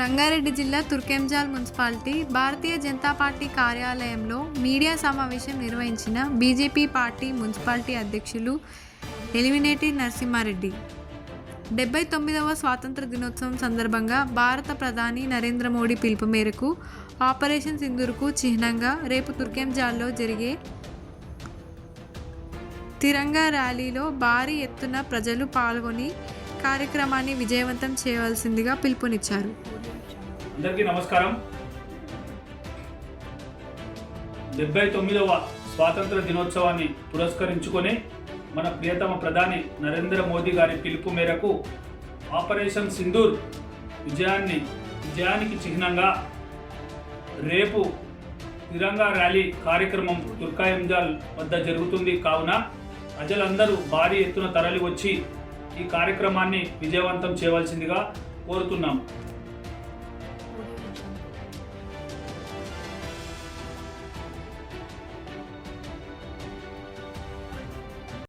రంగారెడ్డి జిల్లా Turkayamjal municipality Bharatiya Janata party కార్యాలయంలో media సమావేశం నిర్వహించిన బీజేపీ పార్టీ మున్సిపాలిటీ అధ్యక్షులు ఎలిమినేటి నరసింహారెడ్డి. డెబ్బై తొమ్మిదవ స్వాతంత్ర దినోత్సవం సందర్భంగా భారత ప్రధాని నరేంద్ర మోడీ పిలుపు మేరకు ఆపరేషన్ సింధూర్కు చిహ్నంగా రేపు తుర్కెంజాల్లో జరిగే తిరంగా ర్యాలీలో భారీ ఎత్తున ప్రజలు పాల్గొని కార్యక్రమాన్ని విజయవంతం చేయవలసిందిగా పిలుపునిచ్చారు. అందరికీ నమస్కారం. డెబ్బై తొమ్మిదవ స్వాతంత్ర దినోత్సవాన్ని పురస్కరించుకొని మన ప్రియతమ ప్రధాని నరేంద్ర మోదీ గారి పిలుపు మేరకు ఆపరేషన్ సింధూర్ విజయాన్ని విజయానికి చిహ్నంగా రేపు తిరంగా ర్యాలీ కార్యక్రమం తుర్కాయంజాల్ వద్ద జరుగుతుంది. కావున ప్రజలందరూ భారీ ఎత్తున తరలి వచ్చి ఈ కార్యక్రమాన్ని విజయవంతం చేయవలసిందిగా కోరుతున్నాం.